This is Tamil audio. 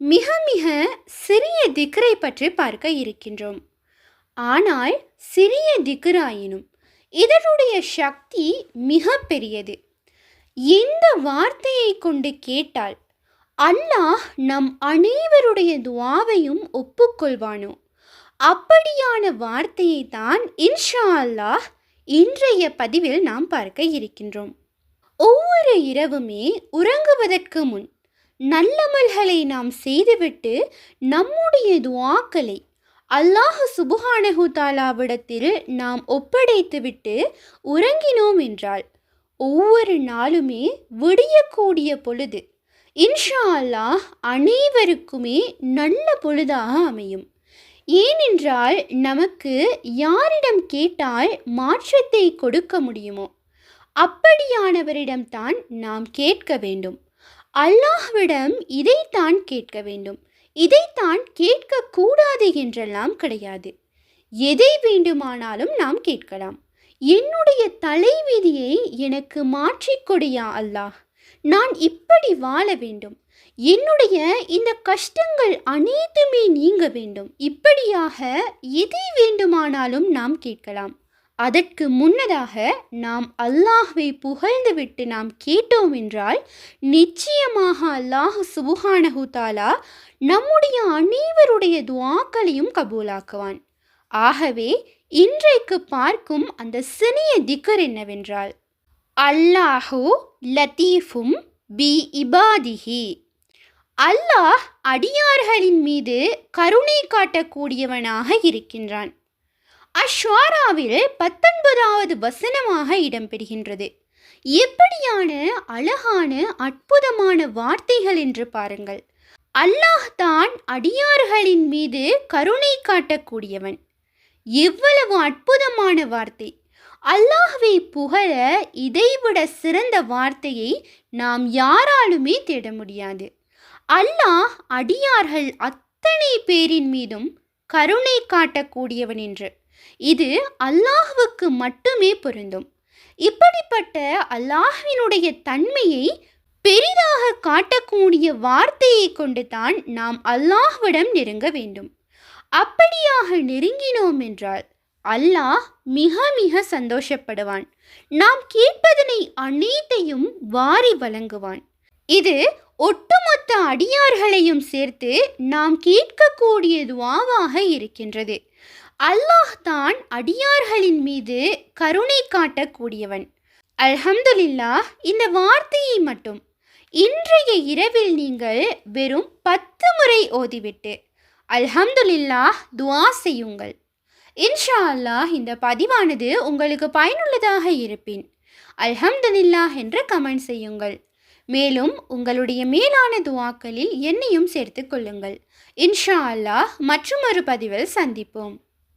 மிக மிக சிறிய திக்ரை பற்றி பார்க்க இருக்கின்றோம். ஆனால் சிறிய திக்ராயினும் இதனுடைய சக்தி மிக பெரியது. எந்த வார்த்தையை கொண்டு கேட்டால் அல்லாஹ் நம் அனைவருடைய துவாவையும் ஒப்புக்கொள்வானோ? அப்படியான வார்த்தையை தான் இன்ஷா அல்லாஹ் இன்றைய பதிவில் நாம் பார்க்க இருக்கின்றோம். ஒவ்வொரு இரவுமே உறங்குவதற்கு முன் நல்லமல்களை நாம் செய்துவிட்டு நம்முடைய துவாக்களை அல்லாஹ் சுபுஹானஹு தாலாவிடத்தில் நாம் ஒப்படைத்துவிட்டு உறங்கினோம் என்றால் ஒவ்வொரு நாளுமே விடியக்கூடிய பொழுது இன்ஷா அல்லாஹ் அனைவருக்குமே நல்ல பொழுதாக அமையும். ஏனென்றால் நமக்கு யாரிடம் கேட்டால் மாற்றத்தை கொடுக்க முடியுமோ? அப்படியானவரிடம்தான் நாம் கேட்க வேண்டும். அல்லாஹ்விடம் இதைத்தான் கேட்க வேண்டும். இதைத்தான் கேட்கக்கூடாது என்றெல்லாம் கிடையாது. எதை வேண்டுமானாலும் நாம் கேட்கலாம். என்னுடைய தலைவிதியை எனக்கு மாற்றிக்கொடியா அல்லாஹ். நான் இப்படி வாழ வேண்டும். என்னுடைய இந்த கஷ்டங்கள் அனைத்துமே நீங்க வேண்டும். இப்படியாக எதை வேண்டுமானாலும் நாம் கேட்கலாம். அதற்கு முன்னதாக நாம் அல்லாஹ்வை புகழ்ந்துவிட்டு நாம் கேட்டோம் என்றால் நிச்சயமாக அல்லாஹ் சுபுஹானஹு தாலா நம்முடைய அனைவருடைய துவாக்களையும் கபூலாக்குவான். ஆகவே இன்றைக்கு பார்க்கும் அந்த சிறிய திக்கர் என்னவென்றால் அல்லாஹு லத்தீஃபும் பி இபாதிஹி. அல்லாஹ் அடியார்களின் மீது கருணை காட்டக்கூடியவனாக இருக்கின்றான். அஷ்வாராவில் பத்தொன்பதாவது வசனமாக இடம்பெறுகின்றது. எப்படியான அழகான அற்புதமான வார்த்தைகள் என்று பாருங்கள். அல்லாஹ் தான் அடியார்களின் மீது கருணை காட்டக்கூடியவன். எவ்வளவு அற்புதமான வார்த்தை. அல்லாஹ்வை புகழ இதைவிட சிறந்த வார்த்தையை நாம் யாராலுமே தேட முடியாது. அல்லாஹ் அடியார்கள் அத்தனை பேரின் மீதும் கருணை காட்டக்கூடியவன் என்று. இது அல்லாஹுவுக்கு மட்டுமே பொருந்தும். இப்படிப்பட்ட அல்லாஹ்வினுடைய தன்மையை பெரிதாக காட்டக்கூடிய வார்த்தையை கொண்டு தான் நாம் அல்லாஹ்விடம் நெருங்க வேண்டும். அப்படியாக நெருங்கினோம் என்றால் அல்லாஹ் மிக மிக சந்தோஷப்படுவான். நாம் கேட்பதனை அனைத்தையும் வாரி வழங்குவான். இது ஒட்டுமொத்த அடியார்களையும் சேர்த்து நாம் கேட்கக்கூடிய துவாவாக இருக்கின்றது. அல்லாஹ் தான் அடியார்களின் மீது கருணை காட்டக்கூடியவன். அல்ஹம்துலில்லாஹ் இந்த வார்த்தையை மட்டும். இன்றைய இரவில் நீங்கள் வெறும் பத்து முறை ஓதிவிட்டு அல்ஹம்துலில்லாஹ் துவா செய்யுங்கள். இன்ஷா அல்லாஹ் இந்த பதிவானது உங்களுக்கு பயனுள்ளதாக இருப்பின். அல்ஹம்துலில்லாஹ் என்று கமெண்ட் செய்யுங்கள். மேலும் உங்களுடைய மேலான துவாக்களில் என்னையும் சேர்த்து கொள்ளுங்கள். இன்ஷா அல்லாஹ் மற்றொரு பதிவில் சந்திப்போம்.